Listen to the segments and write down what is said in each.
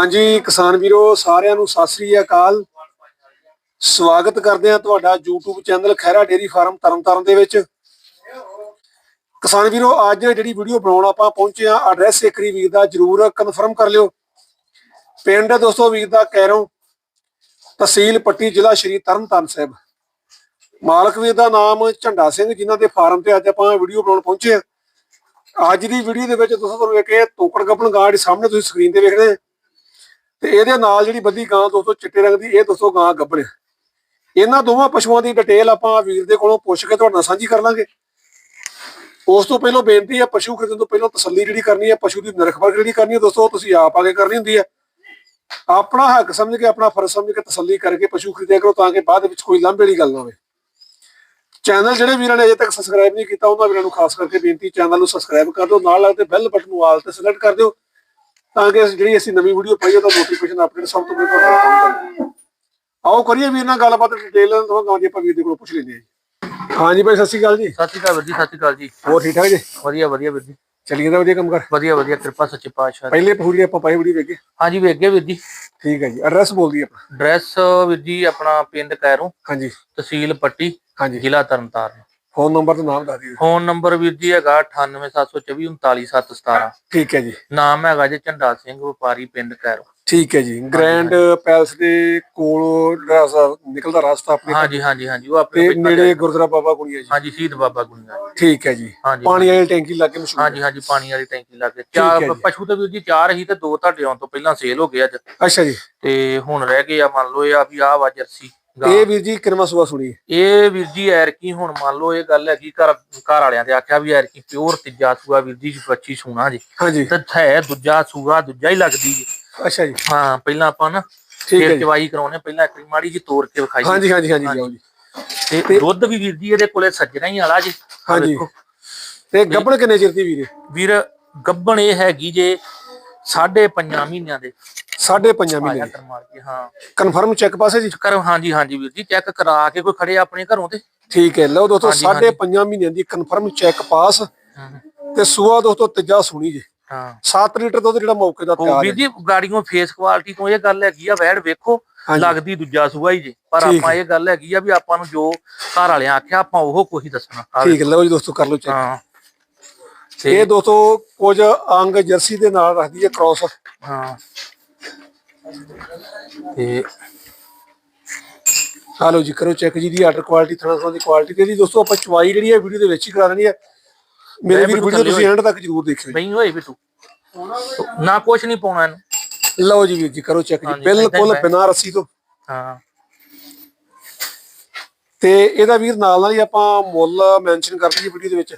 ਹਾਂਜੀ, ਕਿਸਾਨ ਵੀਰੋ, ਸਾਰਿਆਂ ਨੂੰ ਸਤਿ ਸ੍ਰੀ ਅਕਾਲ। ਸਵਾਗਤ ਕਰਦੇ ਹਾਂ ਤੁਹਾਡਾ YouTube channel Khaira dairy farm Tarn ਦੇ ਵਿੱਚ। ਕਿਸਾਨ ਵੀਰੋ, ਅੱਜ ਜਿਹੜੀ ਵੀਡੀਓ ਬਣਾਉਣ ਆਪਾਂ ਪਹੁੰਚੇ ਆ ਐਡਰੈਸ ਇੱਕਰੀ ਵੀਰ ਦਾ ਜਰੂਰ ਕਨਫਰਮ ਕਰ ਲਿਓ। ਪਿੰਡ ਦੋਸਤੋ ਵੀਰ ਦਾ ਕੈਰੋਂ ਤਹਿਸੀਲ ਪੱਟੀ ਜ਼ਿਲ੍ਹਾ ਸ਼੍ਰੀ ਤਰਨਤਾਰਨ ਸਾਹਿਬ। ਮਾਲਕ ਵੀਰ ਦਾ ਨਾਮ ਝੰਡਾ ਸਿੰਘ, ਜਿਨ੍ਹਾਂ ਦੇ ਫਾਰਮ ਤੇ ਅੱਜ ਆਪਾਂ ਵੀਡੀਓ ਬਣਾਉਣ ਪਹੁੰਚੇ ਆ ਅੱਜ ਦੀ ਵੀਡੀਓ ਦੇ ਵਿੱਚ ਤੁਸੀਂ ਤੁਹਾਨੂੰ ਇੱਕ ਤੋਕੜ ਗੱਪਣ ਗਾਂ ਸਾਹਮਣੇ ਤੁਸੀਂ ਸਕਰੀਨ ਤੇ ਵੇਖਦੇ ਤੇ ਇਹਦੇ ਨਾਲ ਜਿਹੜੀ ਬੱਦੀ ਗਾਂ ਦੋਸਤੋ ਚਿੱਟੇ ਰੰਗ ਦੀ, ਇਹ ਦੋਸਤੋ ਗਾਂ ਗੱਭਣ ਇਹਨਾਂ ਦੋਵਾਂ ਪਸ਼ੂਆਂ ਦੀ ਡਿਟੇਲ ਆਪਾਂ ਵੀਰ ਦੇ ਕੋਲੋਂ ਪੁੱਛ ਕੇ ਤੁਹਾਡੇ ਨਾਲ ਸਾਂਝੀ ਕਰ ਲਾਂਗੇ। ਉਸ ਤੋਂ ਪਹਿਲਾਂ ਬੇਨਤੀ ਹੈ ਪਸ਼ੂ ਖਰੀਦਣ ਤੋਂ ਪਹਿਲਾਂ ਤਸੱਲੀ ਜਿਹੜੀ ਕਰਨੀ ਹੈ ਪਸ਼ੂ ਦੀ ਨਿਰਖਪਰ ਜਿਹੜੀ ਕਰਨੀ ਹੈ ਦੋਸਤੋ ਤੁਸੀਂ ਆਪ ਆ ਕੇ ਕਰਨੀ ਹੁੰਦੀ ਹੈ ਆਪਣਾ ਹੱਕ ਸਮਝ ਕੇ, ਆਪਣਾ ਫਰਜ਼ ਸਮਝ ਕੇ ਤਸੱਲੀ ਕਰਕੇ ਪਸ਼ੂ ਖਰੀਦਿਆ ਕਰੋ ਤਾਂ ਕਿ ਬਾਅਦ ਵਿੱਚ ਕੋਈ ਲਾਂਭੇ ਵਾਲੀ ਗੱਲ ਨਾ ਹੋਵੇ। ਚੈਨਲ ਜਿਹੜੇ ਵੀਰਾਂ ਨੇ ਅਜੇ ਤੱਕ ਸਬਸਕ੍ਰਾਈਬ ਨਹੀਂ ਕੀਤਾ, ਉਹਨਾਂ ਵੀਰਾਂ ਨੂੰ ਖਾਸ ਕਰਕੇ ਬੇਨਤੀ, ਚੈਨਲ ਨੂੰ ਸਬਸਕ੍ਰਾਈਬ ਕਰ ਦਿਓ, ਨਾਲ ਲੱਗਦੇ ਬੈਲ ਬਟਨ ਨੂੰ ਆਲ ਤੇ ਸਿਲੈਕਟ ਕਰ ਦਿਓ। ਤਾਂ ਕਿ ਜਿਹੜੀ ਅਸੀਂ ਨਵੀਂ ਵੀਡੀਓ ਪਾਈਏ ਤਾਂ ਨੋਟੀਫਿਕੇਸ਼ਨ ਅਪਡੇਟ ਸਭ ਤੋਂ ਪਹਿਲਾਂ ਤੱਕ ਪਹੁੰਚ ਆਓ ਕਰੀਏ ਵੀਰ ਨਾਲ ਗੱਲਬਾਤ ਡਿਟੇਲ ਨਾਲ ਤੁਹਾਨੂੰ ਜੀ ਆਪਾਂ ਵੀਰ ਦੇ ਕੋਲੋਂ ਪੁੱਛ ਲੈਂਦੇ ਹਾਂ ਹਾਂਜੀ ਭਾਈ ਸਤਿ ਸ਼੍ਰੀ ਅਕਾਲ ਜੀ। ਸਤਿ ਸ਼੍ਰੀ ਅਕਾਲ ਵੀਰ ਜੀ ਸਤਿ ਸ਼੍ਰੀ ਅਕਾਲ ਜੀ। ਹੋਰ ਠੀਕ ਠਾਕ ਜੀ? ਵਧੀਆ ਵਧੀਆ ਵੀਰ ਜੀ। ਚੱਲੀਏ ਤਾਂ ਵਧੀਆ ਕੰਮ ਕਰ। ਵਧੀਆ ਵਧੀਆ ਕਿਰਪਾ ਸੱਚੇ ਪਾਤਸ਼ਾਹ। ਪਹਿਲੇ ਪੂਰੀ ਆਪਾਂ ਪਾਈ ਵੀਡੀਓ ਵੇਖੇ ਹਾਂਜੀ ਵੇਖ ਗਏ ਵੀਰ ਜੀ। ਠੀਕ ਹੈ ਜੀ ਐਡਰੈਸ ਬੋਲ ਦੀ ਆਪਣਾ ਡਰੈਸ ਵੀਰ ਜੀ ਆਪਣਾ ਪਿੰਡ ਕੈਰੋਂ ਹਾਂਜੀ। ਤਹਿਸੀਲ ਪੱਟੀ ਹਾਂਜੀ। ਜ਼ਿਲ੍ਹਾ ਤਰਨਤਾਰਨ। ਫੋਨ ਨੰਬਰ ਤੇ ਨਾਮ ਦੱਸ ਦਿਓ। ਫੋਨ ਨੰਬਰ ਵੀਰ ਜੀ ਹੈਗਾ 9872439717 ਠੀਕ ਹੈ ਜੀ। ਨਾਮ ਹੈਗਾ ਜੀ ਝੰਡਾ ਸਿੰਘ ਵਪਾਰੀ ਪਿੰਡ ਕੈਰੋਂ। ਠੀਕ ਹੈ ਜੀ। ਗ੍ਰੈਂਡ ਪੈਲਸ ਦੇ ਕੋਲ ਨਿਕਲਦਾ ਰਸਤਾ ਆਪਣੇ ਹਾਂਜੀ ਹਾਂਜੀ ਹਾਂਜੀ ਉਹ ਆਪਣੇ ਨੇੜੇ ਗੁਰਦੁਆਰਾ ਬਾਬਾ ਕੁੜੀਆ ਜੀ। ਹਾਂਜੀ ਸ਼ਹੀਦ ਬਾਬਾ ਗੁਣੀਆ ਜੀ। ਠੀਕ ਹੈ ਜੀ। ਪਾਣੀ ਵਾਲੀ ਟੈਂਕੀ ਲਾ ਕੇ ਮਸ਼ਹੂਰ ਹਾਂਜੀ ਹਾਂਜੀ ਪਾਣੀ ਵਾਲੀ ਟੈਂਕੀ ਲਾ ਕੇ। ਚਾਰ। ਪਸ਼ੂ ਤੇ ਵੀਰ ਜੀ ਚਾਰ ਹੀ ਤੇ ਦੋ ਤੁਹਾਡੇ ਆਉਣ ਤੋਂ ਪਹਿਲਾਂ ਸੇਲ ਹੋ ਗਏ ਅੱਜ। ਅੱਛਾ ਜੀ। ਤੇ ਹੁਣ ਰਹਿ ਗਏ ਆ ਮੰਨ ਲਓ ਇਹ ਆ ਵੀ ਆ ਵਾ ਜਰਸੀ। ਇਹ ਵੀਰ ਜੀ ਕਿਰਮਾ ਸੁਆ ਸੁਣੀ ਇਹ ਵੀਰ ਜੀ ਐਰਕੀ ਹੁਣ ਮੰਨ ਲਓ ਇਹ ਗੱਲ ਹੈਗੀ ਘਰ ਘਰ ਵਾਲਿਆਂ ਤੇ ਆਖਿਆ ਵੀ ਐਰਕੀ ਪਿਓਰ ਤੀਜਾ ਸੂਆ ਵੀਰ ਜੀ ਬੱਚੀ ਸੂਣਾ ਜੀ। ਹਾਂਜੀ। ਤੇ ਹੈ ਦੂਜਾ ਸੂਆ ਦੂਜਾ ਹੀ ਲੱਗਦੀ ਜੀ। ਅੱਛਾ ਜੀ। ਹਾਂ ਪਹਿਲਾਂ ਆਪਾਂ ਨਾ ਠੀਕ ਹੈ ਚਵਾਈ ਕਰਾਉਣੇ ਪਹਿਲਾਂ ਇੱਕ ਮਾੜੀ ਜੀ ਤੋੜ ਕੇ ਵਿਖਾਈ। ਹਾਂਜੀ ਹਾਂਜੀ ਹਾਂਜੀ ਤੇ ਦੁੱਧ ਵੀ ਵੀਰ ਜੀ ਇਹਦੇ ਕੋਲੇ ਸੱਜਣਾ ਹੀ ਵਾਲਾ ਜੀ। ਹਾਂਜੀ। ਤੇ ਗੱਬਣ ਕਿੰਨੇ ਚਿਰ ਦੀ ਵੀਰੇ? ਵੀਰ ਗੱਬਣ ਇਹ ਹੈਗੀ ਜੇ ਸਾਢੇ ਪੰਜਾਂ ਮਹੀਨਿਆਂ ਦੇ। ਸਾਢੇ ਪੰਜਾਂ ਆਇਆ ਮਹੀਨੇ ਜੀ ਹਾਂ। ਕਨਫਰਮ ਚੈੱਕ ਪਾਸੇ ਜੀ? ਕਰ ਹਾਂਜੀ ਹਾਂਜੀ ਵੀਰ ਜੀ ਚੈੱਕ ਕਰਾ ਕੇ ਕੋਈ ਖੜੇ ਆਪਣੇ ਘਰੋਂ ਤੇ। ਠੀਕ ਹੈ ਲਓ ਦੋਸਤੋ ਹਾਂਜੀ, ਸਾਢੇ ਹਾਂਜੀ। ਪੰਜਾਂ ਮਹੀਨਿਆਂ ਦੀ ਕਨਫਰਮ ਚੈੱਕ ਪਾਸ। ਹਾਂ ਤੇ ਸੂਆ ਦੋਸਤੋ ਤੀਜਾ ਸੁਣੀ ਜੀ। ਹਾਂ। 7 ਲੀਟਰ ਦੁੱਧ ਜਿਹੜਾ ਮੌਕੇ ਦਾ ਉਹ ਤਿਆਰ ਵੀਰ ਹੈ। ਜੀ ਗਾੜੀਆਂ ਫੇਸ ਕੁਆਲਿਟੀ ਤੋਂ ਇਹ ਗੱਲ ਹੈਗੀ ਆ ਵੈੜ ਵੇਖੋ ਹਾਂਜੀ। ਲੱਗਦੀ ਦੂਜਾ ਸੂਆ ਹੀ ਜੇ। ਪਰ ਠੀਕ ਆਪਾਂ ਇਹ ਗੱਲ ਹੈਗੀ ਆ ਵੀ ਆਪਾਂ ਨੂੰ ਜੋ ਘਰ ਵਾਲਿਆਂ ਆਖਿਆ ਆਪਾਂ ਉਹ ਕੋਈ ਦੱਸਣਾ ਆਹ ਠੀਕ ਹੈ ਲਓ ਜੀ ਦੋਸਤੋ ਕਰ ਲਓ ਚੈੱਕ ਹਾਂ। ਇਹ ਦੋਸਤੋ ਕੁਝ ਅੰਗ ਜਰਸੀ ਦੇ ਨਾਲ ਰੱਖਦੀ ਹੈ ਕ੍ਰਾਸ ਹਾਂ। ਤੇ ਆ ਲਓ ਜੀ ਕਰੋ ਚੈੱਕ ਜੀ ਦੀ ਆਰਡਰ ਕੁਆਲਿਟੀ ਥਣਾ ਥਣਾ ਦੀ ਕੁਆਲਿਟੀ ਤੇ ਜੀ ਦੋਸਤੋ ਆਪਾਂ ਚਵਾਈ ਜਿਹੜੀ ਹੈ ਵੀਡੀਓ ਦੇ ਵਿੱਚ ਹੀ ਕਰਾ ਦੇਣੀ ਹੈ ਮੇਰੇ ਵੀਰ ਵੀਡੀਓ ਤੁਸੀਂ ਐਂਡ ਤੱਕ ਜਰੂਰ ਦੇਖਿਓ ਜੀ। ਬਈ ਹੋਏ ਤੂੰ ਨਾ ਕੁਛ ਨਹੀਂ ਪਾਉਣਾ ਇਹਨੂੰ। ਲਓ ਜੀ ਵੀਰ ਜੀ ਕਰੋ ਚੈੱਕ ਜੀ। ਬਿਲਕੁਲ ਬਿਨਾਂ ਰੱਸੀ ਤੋਂ। ਹਾਂ। ਤੇ ਇਹਦਾ ਵੀਰ ਨਾਲ ਨਾਲ ਹੀ ਆਪਾਂ ਮੁੱਲ ਮੈਂਸ਼ਨ ਕਰ ਦਈਏ ਵੀਡੀਓ ਦੇ ਵਿੱਚ।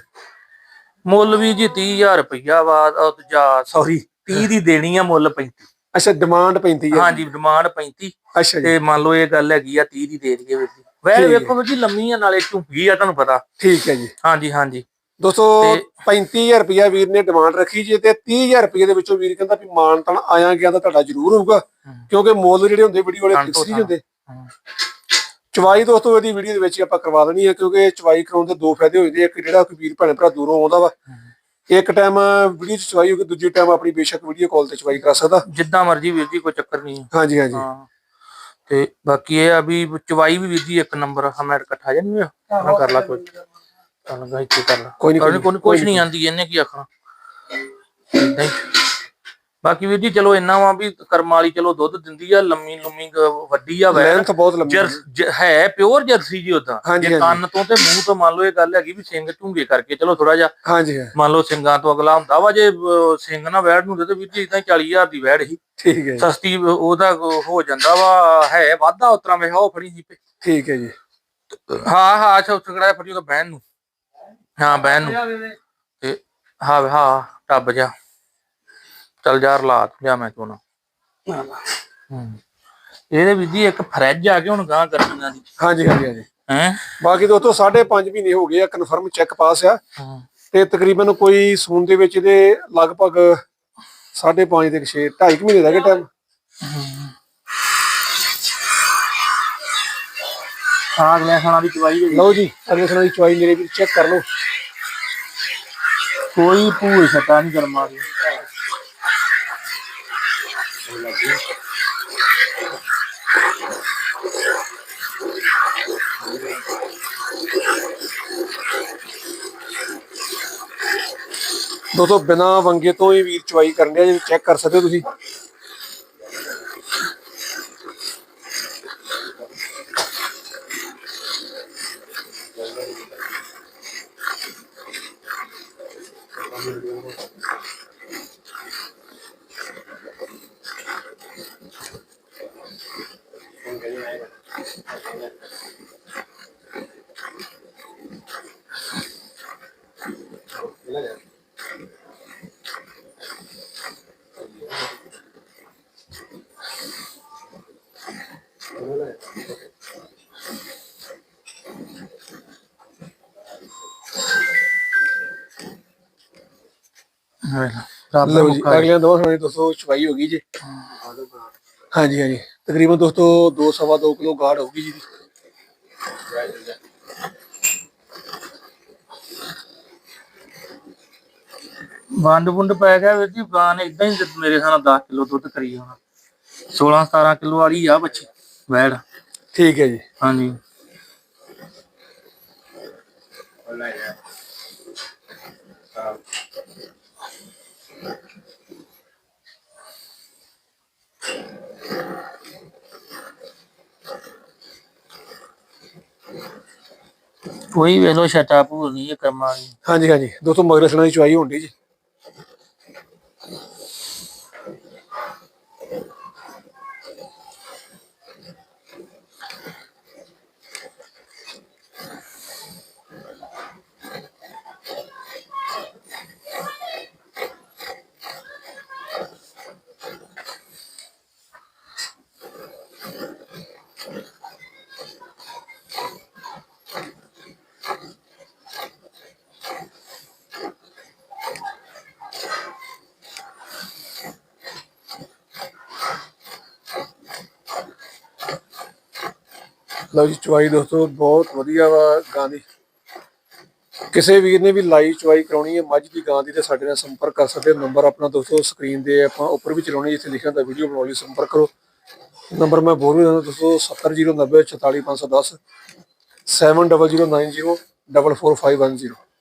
ਮੁੱਲ ਵੀ ਜੀ 30000 ਰੁਪਈਆ ਵਾ ਦੂਜਾ ਸੌਰੀ 30 ਦੀ ਦੇਣੀ ਆ ਮੁੱਲ 35 ਅੱਛਾ ਡਿਮਾਂਡ 35 ਹੈ ਹਾਂਜੀ ਡਿਮਾਂਡ 35 ਅੱਛਾ ਜੀ। ਤੇ ਮੰਨ ਲਓ ਇਹ ਗੱਲ ਹੈਗੀ ਆ 30 ਦੀ ਦੇ ਦਈਏ ਵੀਰ ਜੀ। ਵੈਸੇ ਠੀਕ ਹੈ। ਵੇਖੋ ਵੀਰ ਜੀ ਲੰਮੀ ਆ ਨਾਲੇ ਝੁੰਗੀ ਆ ਤੁਹਾਨੂੰ ਪਤਾ। ਠੀਕ ਹੈ ਜੀ। ਹਾਂਜੀ ਹਾਂਜੀ। ਦੋਸਤੋ ਤੇ- 35000 ਰੁਪਇਆ ਵੀਰ ਨੇ ਡਿਮਾਂਡ ਰੱਖੀ ਜੀ ਤੇ 30000 ਰੁਪਏ ਦੇ ਵਿੱਚੋਂ ਵੀਰ ਕਹਿੰਦਾ ਵੀ ਮਾਨ ਤਨ ਆਇਆ ਗਿਆ ਤਾਂ ਤੁਹਾਡਾ ਜ਼ਰੂਰ ਹੋਊਗਾ ਕਿਉਂਕਿ ਮੁੱਲ ਜਿਹੜੇ ਹੁੰਦੇ ਵੀਡੀਓ ਵਾਲੇ ਫਿਕਸ ਨਹੀਂ ਹੁੰਦੇ। ਹਾਂ। ਚਵਾਈ ਦੋਸਤੋ ਇਹਦੀ ਵੀਡੀਓ ਦੇ ਵਿੱਚ ਹੀ ਆਪਾਂ ਕਰਵਾ ਦੇਣੀ ਹੈ ਕਿਉਂਕਿ ਚਵਾਈ ਕਰਾਉਣ ਦੇ ਦੋ ਫਾਇਦੇ ਹੋ ਜਾਂਦੇ ਆ। ਇੱਕ ਜਿਹੜਾ ਕੋਈ ਵੀਰ ਭੈਣ ਭਰਾ ਦੂਰੋਂ ਆਉਂਦਾ ਵਾ ਇੱਕ ਟਾਈਮ ਵੀਡੀਓ ਚ ਚਵਾਈ ਹੋਊਗੀ ਦੂਜੀ ਟਾਈਮ ਆਪਣੀ ਬੇਸ਼ੱਕ ਵੀਡੀਓ ਕਾਲ ਤੇ ਚਵਾਈ ਕਰਾ ਸਕਦਾ। ਜਿੱਦਾਂ ਮਰਜ਼ੀ ਵੀਰ ਜੀ ਕੋਈ ਚੱਕਰ ਨਹੀਂ ਹੈ। ਹਾਂਜੀ ਹਾਂਜੀ। ਹਾਂ। ਤੇ ਬਾਕੀ ਇਹ ਆ ਵੀ ਚਵਾਈ ਵੀ ਵੀਰ ਜੀ ਇੱਕ ਨੰਬਰ ਹਮੈਂ ਇਕੱਠਾ ਜਾਨੀ ਆ ਨਾ ਕਰ ਲਾ ਕੋਈ। ਚੱਲ ਗਾ ਇੱਥੇ ਕਰ ਲਾ। ਕੋਈ ਨੀ, ਕੋਈ ਨੀ, ਕੋਈ ਕੁਝ ਨਹੀਂ ਆਂਦੀ ਇਹਨੇ ਕੀ ਆਖਣਾ। ਏਦਾਂ ਹੀ ਬਾਕੀ ਵੀਰ ਜੀ ਚਲੋ ਇੰਨਾ ਵਾ ਵੀ ਕਰਮ ਵਾਲੀ ਚਲੋ ਦੁੱਧ ਦਿੰਦੀ ਆ ਲੰਮੀ ਲੰਮੀ ਵੱਡੀ ਆ ਲੈਂਥ ਬਹੁਤ ਲੰਬੀ ਹੈ। ਜਰ ਹੈ ਪਿਓਰ ਜਰਸੀ ਜੀ ਉਦਾਂ ਹਾਂਜੀ, ਜੇ ਹਾਂਜੀ। ਕੰਨ ਤੋਂ ਤੇ ਮੂੰਹ ਤੋਂ ਮੰਨ ਲਓ ਇਹ ਗੱਲ ਹੈਗੀ ਵੀ ਸਿੰਘ ਝੁੰਗੇ ਕਰਕੇ ਚਲੋ ਥੋੜਾ ਜਿਹਾ ਹਾਂਜੀ ਹਾਂ। ਮੰਨ ਲਓ ਸਿੰਘਾਂ ਤੋਂ ਅਗਲਾ ਹੁੰਦਾ ਵਾ ਜੇ ਅਹ, ਸਿੰਘ ਨਾ ਵੈੜ ਨੂੰ ਦੇ ਤੇ ਵੀਰ ਜੀ ਇਦਾਂ 40000 ਦੀ ਵੈੜ ਹੀ। ਠੀਕ ਹੈ ਜੀ। ਸਸਤੀ ਉਹਦਾ ਹੋ ਜਾਂਦਾ ਵਾ ਹੈ ਵਾਧਾ ਉਤਰਾ ਵੇ ਉਹ ਫੜੀ ਸੀ। ਠੀਕ ਹੈ ਜੀ। ਹਾਂ ਹਾਂ ਅੱਛਾ ਕਿਹੜਾ ਫੜੀ ਉਹਦਾ ਬਹਿਨ ਨੂੰ। ਹਾਂ ਬਹਿਨ ਨੂੰ। ਤੇ ਹਾਂ ਹਾਂ ਟੱਬ ਜਾ। ਚੱਲ ਯਾਰ ਲਾ ਤੂੰ ਜਾ ਮੈਂ ਨਾ। ਹੂੰ। ਇਹਦੇ ਵਿੱਚ ਜੀ ਇੱਕ ਫਰਿੱਜ ਆ ਕੇ ਹੁਣ ਗਾਂ ਕਰਨੀਆਂ ਦੀ। ਹਾਂਜੀ ਹਾਂਜੀ ਹਾਂਜੀ। ਹੈ? ਬਾਕੀ ਦੋਸਤੋ 5.5 ਮਹੀਨੇ ਹੋ ਗਏ ਆ ਕਨਫਰਮ ਚੈੱਕ ਪਾਸ ਆ। ਤੇ ਤਕਰੀਬਨ ਕੋਈ ਸੂਨ ਦੇ ਵਿੱਚ ਇਹਦੇ ਲਗਭਗ 5.5 ਦੇ 6 2.5 ਮਹੀਨੇ ਦਾ ਕਿ ਟਾਈਮ ਅਗਲੇ ਖਾਣਾ ਦੀ ਚਵਾਈ ਲਓ ਜੀ ਅਗਲੇ ਸਨਾਂ ਦੀ ਚੁਆਈ ਮੇਰੇ ਵੀ ਚੈੱਕ ਕਰ ਲਓ। ਕੋਈ ਭੂਏ ਛਟਾ ਨਹੀਂ ਕਰਮਾ ਦੀ। दोस्तों बिना वंगे तो ही वीर चवाई करने है चेक कर सकते हो Thank. ਲਓ ਜੀ ਮੁੱਕਾ ਅਗਲੇ ਦੋ ਸਮੇਂ ਦੋਸਤੋ ਚਵਾਈ ਹੋ ਗਈ ਜੀ। ਹਾਂਜੀ ਹਾਂਜੀ। ਤਕਰੀਬਨ ਦੋਸਤੋ 2 ਸਵਾ 2 ਕਿਲੋ ਗਾੜ ਹੋਊਗੀ ਜੀ। ਵੰਡ ਵੁੰਡ ਪੈ ਗਿਆ ਵੀਰ ਜੀ ਗਾਂ ਨੇ ਇਦਾਂ ਹੀ ਮੇਰੇ ਸਾਹ 10 ਕਿਲੋ ਦੁੱਧ ਕਰੀ ਹੋਣਾ। 16 17 ਕਿਲੋ ਵਾਲੀ ਆ ਬੱਚੀ ਵੈੜ। ਠੀਕ ਹੈ ਜੀ। ਹਾਂਜੀ। ਕੋਈ ਵੇਲੋ ਛਟਾ ਭੂਲ ਨਹੀਂ ਇਹ ਕਰਮਾਂ ਦੀ ਹਾਂਜੀ ਹਾਂਜੀ। ਦੋਸਤੋ ਮਗਰ ਸਣਾ ਦੀ ਚੁਆਈ ਹੋਣ ਡਈ ਜੀ। ਲਓ ਜੀ ਚਵਾਈ ਦੋਸਤੋ, ਬਹੁਤ ਵਧੀਆ ਵਾ ਗਾਂ ਦੀ। ਕਿਸੇ ਵੀਰ ਨੇ ਵੀ ਲਾਈਵ ਚਵਾਈ ਕਰਾਉਣੀ ਹੈ, ਮੱਝ ਦੀ ਗਾਂ ਦੀ ਤੇ ਸਾਡੇ ਨਾਲ ਸੰਪਰਕ ਕਰ ਸਕਦੇ ਹੋ। ਨੰਬਰ ਆਪਣਾ ਦੋਸਤੋ ਸਕਰੀਨ ਦੇ ਆਪਾਂ ਉੱਪਰ ਵੀ ਚਲਾਉਣੀ, ਜਿੱਥੇ ਲਿਖਿਆ ਹੁੰਦਾ ਵੀਡੀਓ ਬਣਾਉਣ ਲਈ ਸੰਪਰਕ ਕਰੋ। ਨੰਬਰ ਮੈਂ ਬੋਲ ਵੀ ਦਿੰਦਾ ਦੋਸਤੋ 709044510 7090 44510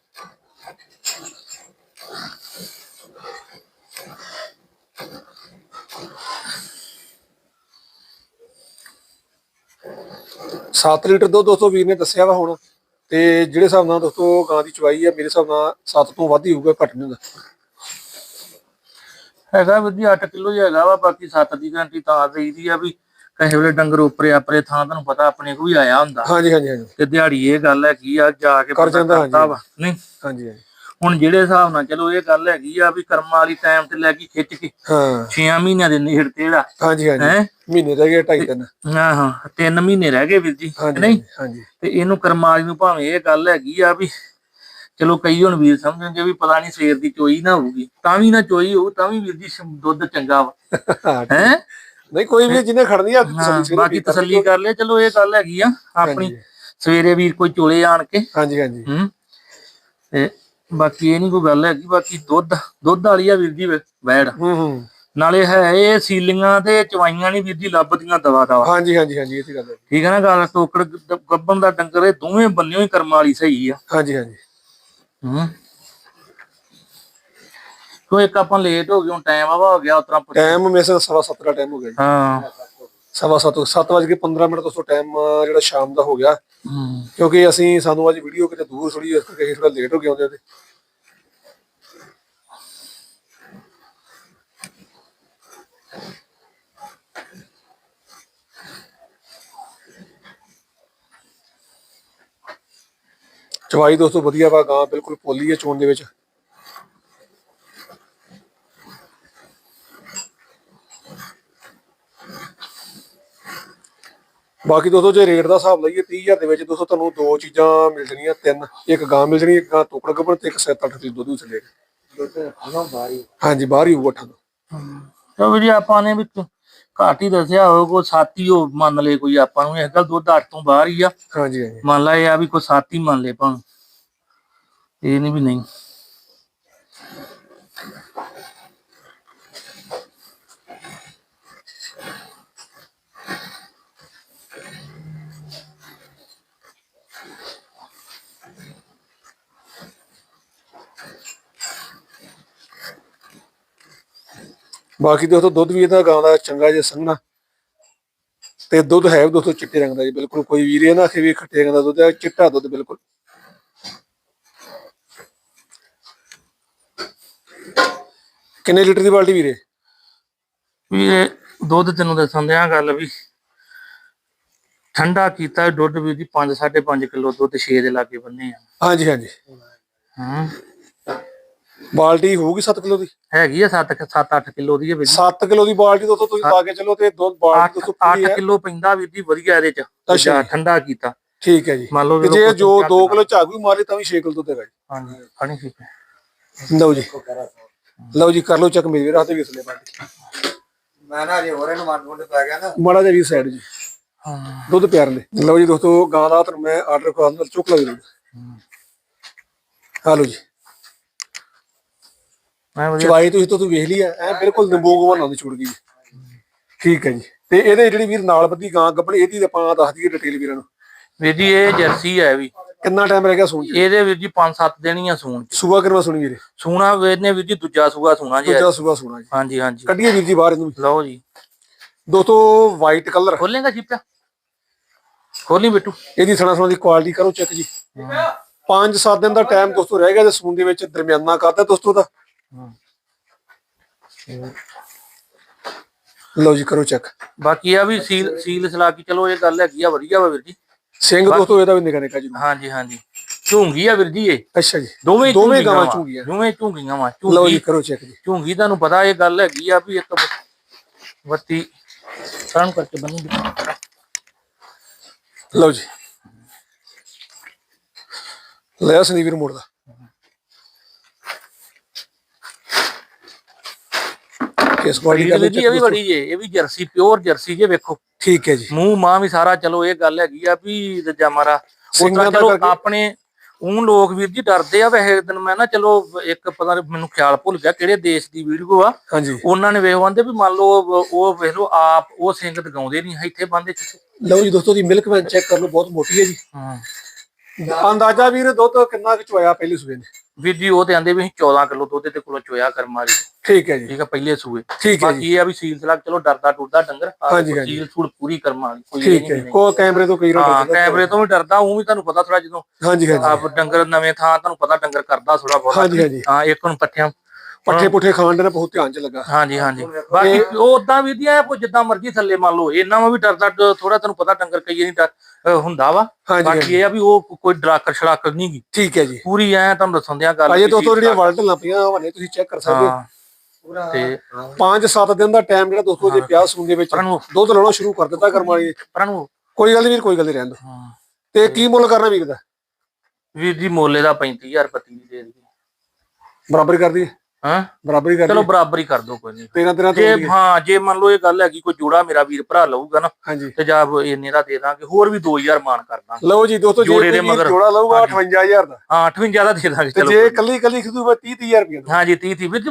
7 ਲੀਟਰ ਦੁੱਧ ਦੋਸਤੋ ਵੀਰ ਨੇ ਦੱਸਿਆ ਵਾ ਹੁਣ ਤੇ ਜਿਹੜੇ ਹਿਸਾਬ ਨਾਲ ਦੋਸਤੋ ਗਾਂ ਦੀ ਚਵਾਈ ਹੈ ਮੇਰੇ ਹਿਸਾਬ ਨਾਲ 7 ਤੋਂ ਵੱਧ ਹੀ ਹੋਊਗਾ ਘੱਟ ਨਹੀਂ ਹੁੰਦਾ। ਹੈਗਾ ਵੀ 8 ਕਿਲੋ ਹੀ ਹੈਗਾ ਵਾ ਬਾਕੀ 7 ਦੀ ਘੰਟੀ ਤਾਂ ਦੇਈਦੀ ਆ ਵੀ ਕਹੇ ਵੇਲੇ ਡੰਗਰ ਉਪਰੇ ਆਪਰੇ ਥਾਂ ਤੁਹਾਨੂੰ ਪਤਾ ਆਪਣੇ ਕੋ ਵੀ ਆਇਆ ਹੁੰਦਾ। ਹਾਂਜੀ ਹਾਂਜੀ ਹਾਂਜੀ। ਤੇ ਦਿਹਾੜੀ ਇਹ ਗੱਲ ਹੈ ਕੀ ਆ ਜਾ ਕੇ ਕਰ ਜਾਂਦਾ, ਹਾਂਜੀ। ਵਾ ਨਹੀਂ? ਹਾਂਜੀ ਹਾਂਜੀ। ਹੁਣ ਜਿਹੜੇ ਹਿਸਾਬ ਨਾਲ ਚਲੋ ਇਹ ਗੱਲ ਹੈਗੀ ਆ ਵੀ ਕਰਮਾਂ ਵਾਲੀ ਟਾਈਮ ਤੇ ਲੈ ਕੇ ਖਿੱਚ ਕੇ ਹਾਂ। 6 ਮਹੀਨਿਆਂ ਦੇ ਨੇੜ ਤੇ ਜਿਹੜਾ ਹਾਂਜੀ ਹਾਂਜੀ। ਹੈ? ਮਹੀਨੇ ਰਹਿ ਗਏ ਢਾਈ ਤਿੰਨ। ਹਾਂ ਹਾਂ। 3 ਮਹੀਨੇ ਰਹਿ ਗਏ ਵੀਰ ਜੀ ਨਹੀਂ? ਹਾਂਜੀ ਤੇ ਇਹਨੂੰ ਕਰਮਾਂ ਵਾਲੀ ਨੂੰ ਭਾਵੇਂ ਇਹ ਗੱਲ ਹੈਗੀ ਆ ਵੀ ਚਲੋ ਕਈ ਹੁਣ ਵੀਰ ਸਮਝਣਗੇ ਵੀ ਪਤਾ ਨਹੀਂ ਸਵੇਰ ਦੀ ਚੋਈ ਨਾ ਹੋਊਗੀ। ਤਾਂ ਵੀ ਨਾ ਚੋਈ ਹੋਊ ਤਾਂ ਵੀ ਵੀਰ ਜੀ ਦੁੱਧ ਚੰਗਾ ਵਾ। ਹਾਂ, ਹੈ? ਨਹੀਂ ਕੋਈ ਵੀ ਜਿਹਨੇ ਖੜਨੀ ਆ ਬਾਕੀ ਤਸੱਲੀ ਕਰ ਲਿਆ ਚਲੋ ਇਹ ਗੱਲ ਹੈਗੀ ਆ ਆਪਣੀ। ਸਵੇਰੇ ਵੀਰ ਕੋਈ ਚੋਲੇ ਆਣ ਕੇ। ਹਾਂਜੀ ਹਾਂਜੀ। ਹੂੰ। ਤੇ ਬਾਕੀ ਇਹ ਨਹੀਂ ਕੋਈ ਗੱਲ ਹੈਗੀ ਬਾਕੀ ਦੁੱਧ ਦੁੱਧ ਵਾਲੀ ਆ ਵੀਰ ਜੀ ਵੈੜ। ਹੂੰ ਹੂੰ। ਨਾਲੇ ਹੈ ਇਹ ਸੀਲੀਆਂ ਤੇ ਚਵਾਈਆਂ ਨਹੀਂ ਵੀਰ ਜੀ ਲੱਭਦੀਆਂ ਦਵਾ ਦਵਾ। ਹਾਂਜੀ ਹਾਂਜੀ ਹਾਂਜੀ ਇਹ ਤੇ ਗੱਲ ਹੈ। ਠੀਕ ਹੈ ਨਾ ਗੱਲ ਟੋਕੜ ਗ- ਗੱਭਣ ਦਾ ਡੰਗਰ ਇਹ ਦੋਵੇਂ ਬੰਨਿਓ ਹੀ ਕਰਮਾਂ ਵਾਲੀ ਸਹੀ ਆ। ਹਾਂਜੀ ਹਾਂਜੀ। ਹੂੰ। ਕੋ ਇੱਕ ਆਪਾਂ ਲੇਟ ਹੋ ਗਏ ਹੁਣ ਟਾਈਮ ਆਵਾ ਹੋ ਗਿਆ ਉਤਰਾ ਟਾਈਮ ਮੇਸੇ ਸਵਾ ਸੱਤ ਦਾ ਟਾਈਮ ਹੋ ਗਿਆ ਹਾਂ। ਸਵਾ ਸੱਤ ਸੱਤ ਵੱਜ ਕੇ 15 ਮਿੰਟ ਤੋਂ ਟਾਈਮ ਜਿਹੜਾ ਸ਼ਾਮ ਦਾ ਹੋ ਗਿਆ। ਕਿਉਂਕਿ ਅਸੀਂ ਸਾਨੂੰ ਅੱਜ ਵੀਡੀਓ ਕਿਤੇ ਦੂਰ ਥੋੜੀ ਇਸ ਕਰਕੇ ਥੋੜਾ ਲੇਟ ਹੋ ਗਏ ਆਉਂਦੇ ਤੇ। ਚਵਾਈ ਦੋਸਤੋ ਵਧੀਆ ਵਾ ਗਾਂ ਬਿਲਕੁਲ ਪੋਲੀ ਹੈ ਚੋਣ ਦੇ ਵਿੱਚ। ਬਾਕੀ ਦੋਸਤੋ ਜੇ ਰੇਟ ਦਾ ਹਿਸਾਬ ਲਈਏ 30000 ਦੇ ਵਿੱਚ ਦੋਸਤੋ ਤੁਹਾਨੂੰ ਦੋ ਚੀਜ਼ਾਂ ਮਿਲ ਜਾਣੀਆਂ ਤਿੰਨ ਇੱਕ ਗਾਂ ਮਿਲ ਜਾਣੀ ਇੱਕ ਗਾਂ ਟੋਕੜ ਗੱਭਣ ਤੇ ਇੱਕ 7-8 ਕਿਲੋ ਦੁੱਧ ਵੀ ਚੱਲੇਗਾ ਹਾਂਜੀ ਬਾਹਰ ਹੀ ਹੋਊਗਾ ਅੱਠਾਂ ਤੋਂ। ਤਾਂ ਵੀ ਜੀ ਆਪਾਂ ਨੇ ਵੀ ਘੱਟ ਹੀ ਦੱਸਿਆ ਹੋਵੇ ਕੋਈ ਸਾਥੀ ਹੋ ਮੰਨ ਲਏ ਕੋਈ ਆਪਾਂ ਨੂੰ ਇਸ ਗੱਲ ਦੁੱਧ 8 ਤੋਂ ਬਾਹਰ ਹੀ ਆ। ਹਾਂਜੀ ਹਾਂਜੀ। ਮੰਨ ਲਾ ਇਹ ਆ ਵੀ ਕੋਈ ਸਾਥੀ ਮੰਨ ਲਏ ਭਾਵੇਂ ਇਹ ਨਹੀਂ ਵੀ ਨਹੀਂ। ਬਾਕੀ ਦੋਸਤੋ ਦੁੱਧ ਵੀ ਇਹਦਾ ਗਾਂ ਦਾ ਚੰਗਾ ਜੇ ਸੰਘਣਾ। ਤੇ ਦੁੱਧ ਹੈ ਦੋਸਤੋ ਚਿੱਟੇ ਰੰਗ ਦਾ ਜੀ ਬਿਲਕੁਲ ਕੋਈ ਵੀਰ ਇਹ ਨਾ ਆਖੇ ਵੀ ਖੱਟੇ ਰੰਗ ਦਾ ਦੁੱਧ ਹੈ ਚਿੱਟਾ ਦੁੱਧ ਬਿਲਕੁਲ। ਕਿੰਨੇ ਲੀਟਰ ਦੀ ਬਾਲਟੀ ਵੀਰੇ? ਵੀ ਇਹ ਦੁੱਧ ਤੈਨੂੰ ਦੱਸਣ ਦਿਆਂ ਗੱਲ ਵੀ ਠੰਡਾ ਕੀਤਾ ਦੁੱਧ ਵੀ ਦੀ 5 5.5 ਕਿਲੋ ਦੁੱਧ 6 ਦੇ ਲਾਗੇ ਬੰਨੇ ਆ। ਹਾਂਜੀ ਹਾਂਜੀ। ਹਾਂ। ਬਾਲਟੀ ਹੋਊਗੀ 7 ਕਿਲੋ ਦੀ? ਹੈਗੀ ਆ 7 7 8 ਕਿਲੋ ਦੀ ਹੈ ਵੀਰ 7 ਕਿਲੋ ਦੀ ਬਾਲਟੀ ਦੋਸਤੋ ਤੁਸੀਂ ਪਾ ਕੇ ਚੱਲੋ ਤੇ ਦੁੱਧ ਬਾਲਟੀ 8 ਦੋਸਤੋ ਪੂਰੀ 8 ਹੈ। ਕਿਲੋ ਪੈਂਦਾ ਵੀਰ ਜੀ ਵਧੀਆ ਇਹਦੇ ਚ ਅੱਛਾ। ਠੰਡਾ ਕੀਤਾ। ਠੀਕ ਹੈ ਜੀ। ਮੰਨ ਲਓ ਤੇ ਜੇ ਜੋ ਚੱਕ 2 ਨਾ- ਕਿਲੋ ਝਾਗੂ ਮਾਰੇ ਤਾਂ ਵੀ 6 ਕਿਲੋ ਦੁੱਧ ਹੈਗਾ ਜੀ। ਹਾਂਜੀ ਫਣੀ ਸੀ। ਲਓ ਜੀ। ਲਓ ਜੀ ਕਰ ਲਓ ਚੱਕ ਮੇਰੇ ਵੀਰ ਹੱਥ ਵੀ ਉਸਲੇ ਬਾਲਟੀ। ਮੈਂ ਨਾ ਜੇ ਹੋਰ ਇਹਨੂੰ ਮਨ ਮੁੰਡ ਪੈ ਗਿਆ ਨਾ। ਮਾੜਾ ਜਿਹਾ ਵੀ ਸਾਈਡ ਜੀ। ਹਾਂ। ਦੁੱਧ ਪਿਆਰ ਦੇ ਲਓ ਜੀ ਦੋਸਤੋ ਗਾਂ ਦਾ ਤੁਹਾਨੂੰ ਮੈਂ ਆਰਡਰ ਕਰਾਂ ਨਾਲ ਚੁੱਕ ਲਓ ਜੀ। ਹਾਲੋ ਜੀ। ਮੈਂ ਵਧੀਆ। ਚਵਾਈ ਤੁਸੀਂ ਤੋਂ ਵੇਖ ਲਈ ਐ ਐ ਬਿਲਕੁਲ ਨਿੰਬੂ ਗਵਾਨਾ ਦੀ ਛੁੱਟ ਗਈ ਠੀਕ ਹੈ ਜੀ। ਤੇ ਇਹਦੇ ਜਿਹੜੀ ਵੀਰ ਨਾਲ ਬੱਦੀ ਗਾਂ ਗੱਬਣ ਇਹਦੀ ਤਾਂ ਆਪਾਂ ਦੱਸ ਦਈਏ ਡਿਟੇਲ ਵੀਰਾਂ ਨੂੰ। ਵੀਰ ਜੀ ਇਹ ਜਰਸੀ ਹੈ ਵੀ। ਕਿੰਨਾ ਟਾਈਮ ਰਹਿ ਗਿਆ ਸੂਣ ਚ? ਇਹਦੇ ਵੀਰ ਜੀ 5-7 ਦਿਨ ਹੀ ਆ ਸੂਣ ਚ। ਸੂਆ ਕਰਵਾ ਸੁਣੀ ਵੀਰੇ? ਸੂਣਾ ਵੀਰ ਨੇ ਵੀਰ ਜੀ ਦੂਜਾ ਸੂਆ ਸੂਣਾ ਜੀ। ਦੂਜਾ ਸੂਆ ਸੂਣਾ ਜੀ। ਹਾਂਜੀ ਹਾਂਜੀ। ਕੱਢੀਏ ਵੀਰ ਜੀ ਬਾਹਰ ਇਹਨੂੰ। ਲਓ ਜੀ। ਦੋਸਤੋ ਵਾਈਟ ਕਲਰ ਖੋਲੇਗਾ ਜੀਪਿਆ ਖੋਲੀ ਬਿੱਟੂ। ਇਹਦੀ ਸਣਾ ਸਣਾ ਦੀ ਕੁਆਲਿਟੀ ਕਰੋ ਚੈੱਕ ਜੀ। 5-7 ਦਿਨ ਦਾ ਟਾਈਮ ਦੋਸਤੋ ਰਹਿ ਗਿਆ ਤੇ ਸੂਣ ਦੇ ਵਿੱਚ ਦਰਮਿਆਨਾ ਕਰਦਾ ਦੋਸਤੋ ਦਾ ਲਓ ਜੀ ਕਰੋ ਚੈੱਕ ਬਾਕੀ ਆ ਵੀ ਸੀਲ ਸੀਲ ਸਲਾ ਕੇ ਚਲੋ ਇਹ ਗੱਲ ਹੈਗੀ ਆ ਵਧੀਆ ਵਾ ਵੀਰ ਜੀ। ਸਿੰਘ ਦੋਸਤੋ ਇਹਦਾ ਵੀ ਨਿਕਾ ਨਿਕਾ ਜੀ। ਹਾਂਜੀ ਹਾਂਜੀ। ਝੂੰਗੀ ਆ ਵੀਰ ਜੀ ਇਹ। ਅੱਛਾ ਜੀ। ਦੋਵੇਂ ਦੋਵੇਂ ਗਾਵਾਂ ਝੂੰਗੀਆਂ। ਦੋਵੇਂ ਝੂੰਗੀਆਂ ਵਾ। ਲਓ ਜੀ ਕਰੋ ਚੈੱਕ ਜੀ। ਝੂੰਗੀ ਤੁਹਾਨੂੰ ਪਤਾ ਇਹ ਗੱਲ ਹੈਗੀ ਆ ਵੀ ਇੱਕ ਬੱਤੀ ਸਾਰਨ ਕਰਕੇ ਬੰਨੀ ਲਓ ਜੀ। ਲੈ ਸੰਦੀਪ ਵੀਰ ਮੋੜ ਦਾ ਕਿਸ ਕੁਆਲਿਟੀ ਦਾ ਜੀ ਇਹ ਵੀ ਬੜੀ ਜੇ ਇਹ ਵੀ ਜਰਸੀ ਪਿਓਰ ਜਰਸੀ ਜੇ ਵੇਖੋ। ਠੀਕ ਹੈ ਜੀ। ਮੂੰਹ ਮਾਂ ਵੀ ਸਾਰਾ ਚਲੋ ਇਹ ਗੱਲ ਹੈਗੀ ਆ ਵੀ ਦਜਾ ਮਾਰਾ ਸਿੰਘਾਂ ਦਾ ਆਪਣੇ ਉਹ ਲੋਕ ਵੀਰ ਜੀ ਡਰਦੇ ਆ ਵੈਸੇ ਦਿਨ ਮੈਂ ਨਾ ਚਲੋ ਇੱਕ ਪਤਾ ਮੈਨੂੰ ਖਿਆਲ ਭੁੱਲ ਗਿਆ ਕਿਹੜੇ ਦੇਸ਼ ਦੀ ਵੀਡੀਓ ਆ। ਹਾਂਜੀ। ਉਹਨਾਂ ਨੇ ਵੇਖ ਆਂਦੇ ਵੀ ਮੰਨ ਲਓ ਉਹ- ਵੇਖ ਲਓ ਆਪ ਉਹ ਸਿੰਘ ਦਗਾਉਂਦੇ ਨਹੀਂ ਇੱਥੇ ਬੰਦੇ ਲਓ ਜੀ ਦੋਸਤੋ ਦੀ ਮਿਲਕ ਵੈਨ ਚੈੱਕ ਕਰ ਲਓ ਬਹੁਤ ਮੋਟੀ ਹੈ ਜੀ। ਹਾਂ। ਅੰਦਾਜ਼ਾ ਵੀਰ ਦੁੱਧ ਕਿੰਨਾ ਕੁ ਚੋਇਆ ਪਹਿਲੇ ਸੂਏ ਨੇ? ਵੀਰ ਜੀ ਉਹ ਤੇ ਆਂਦੇ ਵੀ ਅਸੀਂ 14 ਕਿਲੋ ਦੁੱਧ ਦੇ ਕੋਲੋਂ ਚੋਇਆ ਕਰ ਮਾਰੀ। ਠੀਕ ਹੈ ਜੀ। ਠੀਕ ਆ ਪਹਿਲੇ ਸੂਏ। ਠੀਕ ਹੈ ਜੀ। ਬਾਕੀ ਇਹ ਆ ਵੀ ਸੀਲ ਸਲਾਕ ਚਲੋ ਡਰਦਾ ਟੁੱਟਦਾ ਡੰਗਰ। ਸੀਲ ਸੂਲ ਪੂਰੀ ਕਰਮ ਵਾਲੀ ਕੋਈ ਠੀਕ ਹੈ। ਕੋ ਕੈਮਰੇ ਤੋਂ ਕਈ ਹਾਂ ਰੋਟ ਕੈਮਰੇ ਤੋਂ ਵੀ ਡਰਦਾ ਉਹ ਵੀ ਤੁਹਾਨੂੰ ਪਤਾ ਥੋੜਾ ਜਦੋਂ ਹਾਂਜੀ ਹਾਂਜੀ। ਆਪ ਡੰਗਰ ਨਵੇਂ ਥਾਂ ਤੁਹਾਨੂੰ ਪਤਾ ਡੰਗਰ ਕਰਦਾ ਥੋੜਾ ਬਹੁਤ। ਹਾਂਜੀ, ਹਾਂਜੀ। ਹਾਂ ਇੱਕ ਨੂੰ ਪੱਠਿਆਂ ਪੱਠੇ ਪੁੱਠੇ ਖਾਣ ਦੇ ਨਾਲ ਬਹੁਤ ਧਿਆਨ ਚ ਲੱਗਾ। ਹਾਂਜੀ ਹਾਂਜੀ। ਬਾਕੀ ਉਹ ਉਦਾਂ ਵੀ ਦੀਆਂ ਕੋ ਜਿੱਦਾਂ ਮਰਜ਼ੀ ਥੱਲੇ ਮੰਨ ਲਓ ਇਹਨਾਂ ਵਾ ਵੀ ਡਰਦਾ ਥੋੜਾ ਤੁਹਾਨੂੰ ਪਤਾ ਡੰਗਰ ਕਈ ਨਹੀਂ ਹੁੰਦਾ ਵਾ। ਬਾਕੀ ਇਹ ਆ ਵੀ ਉਹ ਕੋਈ ਡਰਾਕਰ ਛੜਾਕਰ ਨਹੀਂ ਠੀਕ ਹੈ ਜੀ। ਪੂਰੀ ਐ ਤੁਹਾਨੂੰ ਦੱਸਣ ਦਿਆਂ ਗੱਲ ਅਜੇ ਦੋਸਤੋ ਜਿਹੜੀਆਂ ਵਰਲਡ ਲਾਪੀਆਂ ਹਵਾਨੇ ਤੁਸੀਂ ਚੈੱਕ ਕਰ ਸਕਦੇ ਹੋ। ਤੇ 5-7 ਦਿਨ ਦਾ ਟਾਈਮ ਜਿਹੜਾ ਦੋਸਤੋ ਜੇ ਪਿਆ ਸੂਣ ਦੇ ਵਿੱਚ ਪਰਾਂ ਨੂੰ ਦੁੱਧ ਲਾਉਣਾ ਸ਼ੁਰੂ ਕਰ ਦਿੱਤਾ ਕਰਮ ਵਾਲੀ। ਨੇ। ਪਰਾਂ ਨੂੰ ਕੋਈ ਗੱਲ ਨਹੀਂ ਵੀਰ ਕੋਈ ਗੱਲ ਨਹੀਂ ਰਹਿਣ ਦੋ ਹਾਂ। ਤੇ ਕੀ ਮੁੱਲ ਕਰਨਾ ਵੀਰ ਦਾ? ਵੀਰ ਜੀ ਮੋਲੇ ਦਾ 35000 ਪੱਤੀ ਦੀ ਦੇ ਬਰਾਬਰੀ ਕਰ ਦਈਏ ਹਾਂ? ਬਰਾਬਰੀ ਕਰ ਚਲੋ ਬਰਾਬਰ ਕਰ ਦੋ ਕੋਈ ਨਹੀਂ 13 13 ਜੇ ਹਾਂ ਜੇ ਮੰਨ ਲਓ ਇਹ ਗੱਲ ਹੈਗੀ ਕੋਈ ਜੋੜਾ ਮੇਰਾ ਵੀਰ ਭਰਾ ਲਊਗਾ ਨਾ ਤੇ ਜਾਂ ਇੰਨੇ ਦਾ ਦੇ ਦਾਂਗੇ ਹੋਰ ਵੀ 2000 ਮਾਨ ਕਰ ਦਾਂਗੇ। ਲਓ ਜੀ ਦੋਸਤੋ ਜੋੜੇ ਦੇ ਮਗਰ। ਜੋੜਾ ਲਊਗਾ ਹਾਂਜੀ। 58000 ਦਾ। ਹਾਂ 58 ਦਾ ਦੇ ਦਾਂਗੇ ਚਲੋ ਜੇ ਕੱਲੀ ਕੱਲੀ ਖਰੀਦੂਗਾ 30000 ਰੁਪਏ ਦਾ ਹਾਂ ਜੀ 30 30 ਵਿੱਚ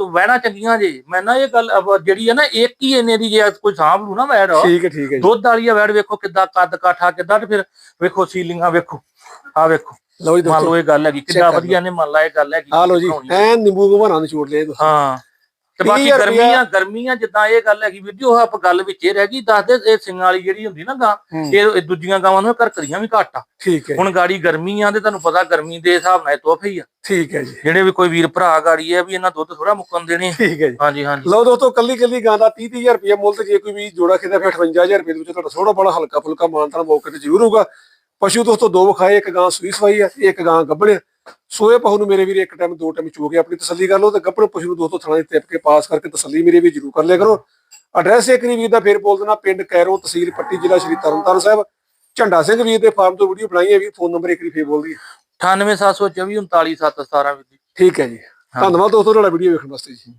ਵਹਿਣਾ ਚੰਗੀਆਂ ਜੀ। ਮੈਂ ਨਾ ਇਹ ਗੱਲ ਜਿਹੜੀ ਹੈ ਨਾ ਇੱਕ ਹੀ ਇੰਨੇ ਦੀ ਜੇ ਕੋਈ ਸਾਂਭ ਲੂ ਨਾ ਵੈੜ। ਠੀਕ ਹੈ ਠੀਕ ਹੈ ਜੀ। ਦੁੱਧ ਵਾਲੀ ਆ ਵੈੜ ਵੇਖੋ ਕਿੱਦਾਂ ਕੱਦ ਕਾਠਾ ਕਿੱਦਾਂ ਤੇ ਫਿਰ ਵੇਖੋ ਸੀਲਿੰਗਾਂ ਵੇਖੋ। ਆ ਵੇਖੋ। ਲਓ ਜੀ ਮੰਨ ਲਓ ਇਹ ਗੱਲ ਹੈਗੀ ਕਰ ਵਧੀਆ ਨੇ ਮੰਨ ਲਾ ਇਹ ਗੱਲ ਹੈਗੀ ਆ ਲਓ ਜੀ। ਐ ਨਿੰਬੂ ਘਵਾਣਾ ਨਿਚੋੜ ਲਿਆ ਦੋਸਤੋ ਹਾਂ। ਤੇ ਬਾਕੀ 30,000 ਗਰਮੀਆਂ ਗਰਮੀਆਂ ਜਿੱਦਾਂ ਇਹ ਗੱਲ ਹੈਗੀ ਵੀਡੀਓ ਆਪ ਗੱਲ ਵਿੱਚ ਇਹ ਰਹਿ ਗਈ ਦੱਸਦੇ ਇਹ ਸਿੰਘਾਂ ਵਾਲੀ ਜਿਹੜੀ ਹੁੰਦੀ ਨਾ ਗਾਂ। ਇਹ ਦੂਜੀਆਂ ਗਾਵਾਂ ਨੂੰ ਘਰ ਕਰੀਆਂ ਵੀ ਘੱਟ ਆ। ਠੀਕ ਹੈ ਜੀ, ਹੁਣ ਗਾੜੀ ਗਰਮੀ ਆ ਤੇ ਤੁਹਾਨੂੰ ਪਤਾ ਗਰਮੀ ਦੇ ਹਿਸਾਬ ਨਾਲ ਤੋਹਫੇ ਹੀ ਆ। ਠੀਕ ਹੈ ਜੀ। ਜਿਹੜੇ ਵੀ ਕੋਈ ਵੀਰ ਭਰਾ ਗਾੜੀ ਹੈ ਵੀ ਇਹਨਾਂ ਦੁੱਧ ਥੋੜਾ ਮੁੱਕਣ ਦੇਣੇ ਠੀਕ ਹੈ ਜੀ। ਹਾਂਜੀ ਹਾਂਜੀ। ਲਓ ਦੋਸਤੋ ਕੱਲੀ ਕੱਲੀ ਗਾਂ ਦਾ 30000 ਰੁਪਏ ਮੁੱਲ ਤੇ ਜੇ ਕੋਈ ਵੀ ਜੋੜਾ ਖੇਦਾ ਫਿਰ 58000 ਰੁਪਏ ਦੇ ਵਿੱਚ ਤੁਹਾਡਾ ਥੋੜਾ ਬੜਾ ਹਲਕਾ ਫੁਲਕਾ ਮਾਨਤਾਨ ਮੌਕੇ ਤੇ ਜ਼ਰੂਰ ਹੋਊਗਾ ਪਸ਼ੂ ਦੋਸਤੋ ਦੋ ਵਿਖਾਏ ਇੱਕ ਗਾਂ ਸੂਈ ਸਵਾਈ ਆ ਇੱਕ ਗਾਂ ਗੱਭਣ ਸੋਏ ਪਹੂ ਨੂੰ ਮੇਰੇ ਵੀਰ ਇੱਕ ਟਾਈਮ ਦੋ ਟਾਈਮ ਚੋ ਕੇ ਆਪਣੀ ਤਸੱਲੀ ਕਰ ਲਓ ਤੇ ਗੱਭਣ ਪਸ਼ੂ ਨੂੰ ਦੋਸਤੋ ਥਾਣੇ ਤੇ ਟਿਪ ਕੇ ਪਾਸ ਕਰਕੇ ਤਸੱਲੀ ਮੇਰੇ ਵੀ ਜ਼ਰੂਰ ਕਰ ਲਿਆ ਕਰੋ। ਐਡਰੈਸ ਇੱਕ ਵਾਰੀ ਵੀਰ ਦਾ ਫੇਰ ਬੋਲ ਦੇਣਾ ਪਿੰਡ ਕੈਰੋ ਤਹਿਸੀਲ ਪੱਟੀ ਜ਼ਿਲ੍ਹਾ ਸ਼੍ਰੀ ਤਰਨਤਾਰਨ ਸਾਹਿਬ। ਝੰਡਾ ਸਿੰਘ ਵੀਰ ਦੇ ਫਾਰਮ ਤੋਂ ਵੀਡੀਓ ਬਣਾਈ ਹੈ ਵੀ ਫੋਨ ਨੰਬਰ ਇੱਕ ਵਾਰੀ ਫੇਰ ਬੋਲ ਦਈਏ 98724 39717 ਵੀਰ ਜੀ। ਠੀਕ ਹੈ ਜੀ। ਧੰਨਵਾਦ ਦੋਸਤੋ ਤੁਹਾਡਾ ਵੀਡੀਓ ਵੇਖਣ ਵਾਸਤੇ ਜੀ।